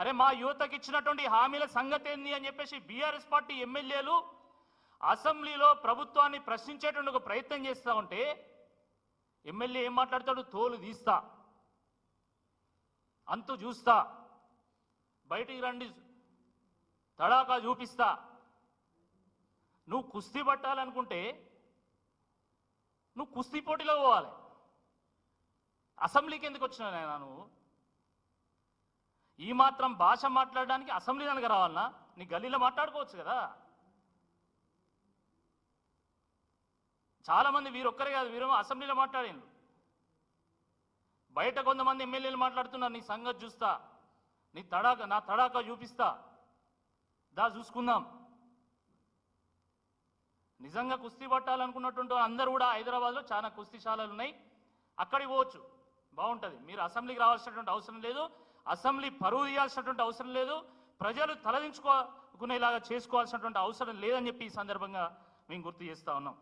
అరే మా యువతకి ఇచ్చినటువంటి హామీల సంగతి ఏంది అని చెప్పేసి బీఆర్ఎస్ పార్టీ ఎమ్మెల్యేలు అసెంబ్లీలో ప్రభుత్వాన్ని ప్రశ్నించేటువంటి ఒక ప్రయత్నం చేస్తా ఉంటే ఎమ్మెల్యే ఏం మాట్లాడతాడు? తోలు తీస్తా. అంతు చూస్తా. బయటికి రండి. తడాకా చూపిస్తా. నువ్వు కుస్తీ పట్టాలనుకుంటే నువ్వు కుస్తీ పోటీలో పోవాలి. అసెంబ్లీకి ఎందుకు వచ్చినా నేను నువ్వు? ఈ మాత్రం భాష మాట్లాడడానికి అసెంబ్లీ కనుక రావాలన్నా నీ గల్లీలో మాట్లాడుకోవచ్చు కదా. చాలా మంది వీరొక్కరే కాదు వీరు అసెంబ్లీలో మాట్లాడిండు బయట కొంతమంది ఎమ్మెల్యేలు మాట్లాడుతున్నారు నీ సంగతి చూస్తా నీ తడాక నా తడాక చూపిస్తా. దా చూసుకుందాం. నిజంగా కుస్తీ పట్టాలనుకున్నటువంటి అందరూ కూడా హైదరాబాద్లో చాలా కుస్తీశాలలు ఉన్నాయి. అక్కడికి పోవచ్చు. బాగుంటుంది. మీరు అసెంబ్లీకి రావాల్సినటువంటి అవసరం లేదు. అసెంబ్లీ పరువు తీయాల్సినటువంటి అవసరం లేదు. ప్రజలు తలదించుకోకునేలాగా చేసుకోవాల్సినటువంటి అవసరం లేదని చెప్పి ఈ సందర్భంగా మేము గుర్తు చేస్తా ఉన్నాం.